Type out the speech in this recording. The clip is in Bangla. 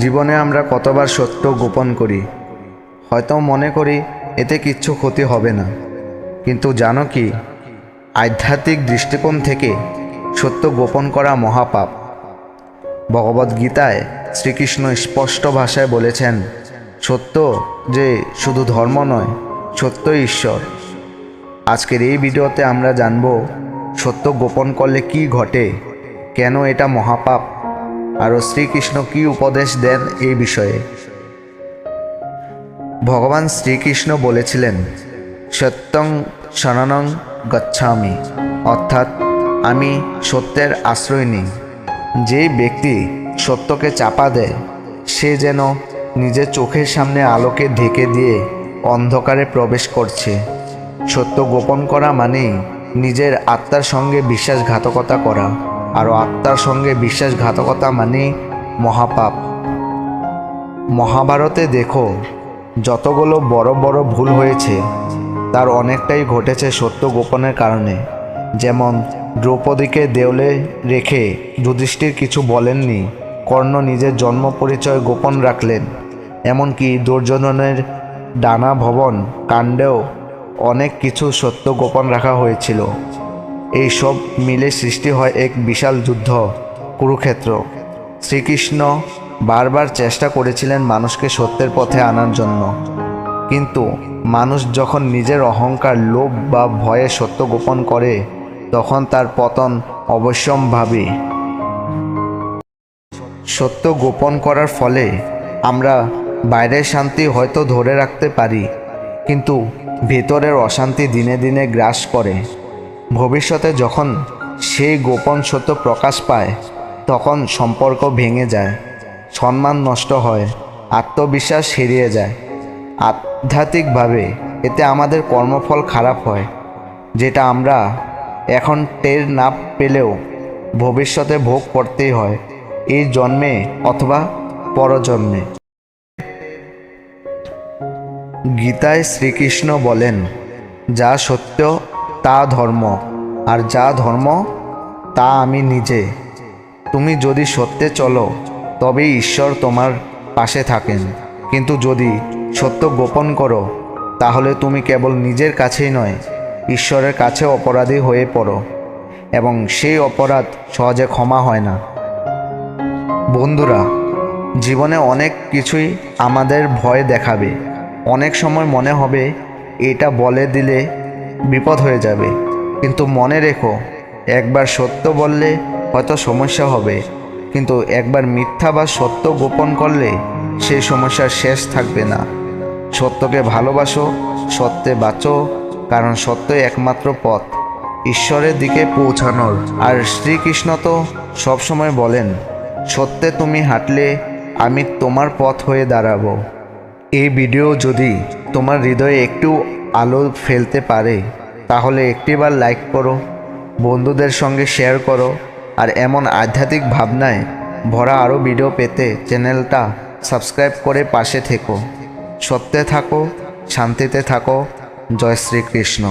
জীবনে আমরা কতবার সত্য গোপন করি, হয়তো মনে করি এতে কিচ্ছু ক্ষতি হবে না। কিন্তু জানো কি, আধ্যাত্মিক দৃষ্টিকোণ থেকে সত্য গোপন করা মহাপাপ। ভগবদ্গীতায় শ্রীকৃষ্ণ স্পষ্ট ভাষায় বলেছেন, সত্য যে শুধু ধর্ম নয়, সত্য ঈশ্বর। আজকের এই ভিডিওতে আমরা জানব, সত্য গোপন করলে কি ঘটে, কেন এটা মহাপাপ। আরও শ্রীকৃষ্ণ কি উপদেশ দেন এই বিষয়ে? ভগবান শ্রীকৃষ্ণ বলেছিলেন, সত্যং শরণং গচ্ছামি। অর্থাৎ, আমি সত্যের আশ্রয় নিই। যেই ব্যক্তি সত্যকে চাপা দেয়, সে যেন নিজের চোখের সামনে আলোকে ঢেকে দিয়ে অন্ধকারে প্রবেশ করছে। সত্য গোপন করা মানেই নিজের আত্মার সঙ্গে বিশ্বাসঘাতকতা করা। আর আত্মার সঙ্গে বিশ্বাসঘাতকতা মানেই মহাপাপ। মহাভারতে দেখো, যতগুলো বড় বড় ভুল হয়েছে, তার অনেকটাই ঘটেছে সত্য গোপনের কারণে। যেমন, দ্রৌপদীকে দেওলে রেখে যুধিষ্ঠির কিছু বলেননি, কর্ণ নিজের জন্ম পরিচয় গোপন রাখলেন। এমনকি দুর্যোধনের ডানা ভবন কাণ্ডেও অনেক কিছু সত্য গোপন রাখা হয়েছিল। এই সব মিলে সৃষ্টি হয় এক বিশাল যুদ্ধ, কুরুক্ষেত্র। শ্রীকৃষ্ণ বারবার চেষ্টা করেছিলেন মানুষকে সত্যের পথে আনার জন্য। কিন্তু মানুষ যখন নিজের অহংকার, লোভ বা ভয়ে সত্য গোপন করে, তখন তার পতন অবশ্যম্ভাবী। সত্য গোপন করার ফলে আমরা বাইরের শান্তি হয়তো ধরে রাখতে পারি, কিন্তু ভেতরের অশান্তি দিনে দিনে গ্রাস করে। ভবিষ্যতে যখন সেই গোপন সত্য প্রকাশ পায়, তখন সম্পর্ক ভেঙে যায়, সম্মান নষ্ট হয়, আত্মবিশ্বাস হারিয়ে যায়। আধ্যাত্মিকভাবে এতে আমাদের কর্মফল খারাপ হয়, যেটা আমরা এখন টের না পেলেও ভবিষ্যতে ভোগ করতেই হয়, এই জন্মে অথবা পরজন্মে। গীতায় শ্রীকৃষ্ণ বলেন, যা সত্য তা ধর্ম, আর যা ধর্ম, তা আমি নিজে। তুমি যদি সত্যে চলো, তবেই ঈশ্বর তোমার পাশে থাকেন। কিন্তু যদি সত্য গোপন করো, তাহলে তুমি কেবল নিজের কাছেই নয়, ঈশ্বরের কাছে অপরাধী হয়ে পড়ো, এবং সেই অপরাধ সহজে ক্ষমা হয় না। বন্ধুরা, জীবনে অনেক কিছুই আমাদের ভয় দেখাবে। অনেক সময় মনে হবে, এটা বলে দিলে বিপদ হয়ে যাবে। কিন্তু মনে রেখো, একবার সত্য বললে হয়তো সমস্যা হবে। কিন্তু একবার মিথ্যা বা সত্য গোপন করলে সেই সমস্যার শেষ থাকবে না। সত্যকে ভালোবাসো, সত্যে বাঁচো, কারণ সত্যই একমাত্র পথ। ঈশ্বরের দিকে পৌঁছানোর। আর শ্রীকৃষ্ণ তো সবসময় বলেন, সত্যে তুমি হাঁটলে আমি তোমার পথ হয়ে দাঁড়াবো। এই ভিডিও যদি তোমার হৃদয়ে একটু আলো ফেলতে পারে, তাহলে একটিবার লাইক করো, বন্ধুদের সঙ্গে শেয়ার করো, আর এমন আধ্যাত্মিক ভাবনায় ভরা আরও ভিডিও পেতে চ্যানেলটা সাবস্ক্রাইব করে পাশে থেকো। সত্যে থাকো, শান্তিতে থাকো। জয় শ্রীকৃষ্ণ।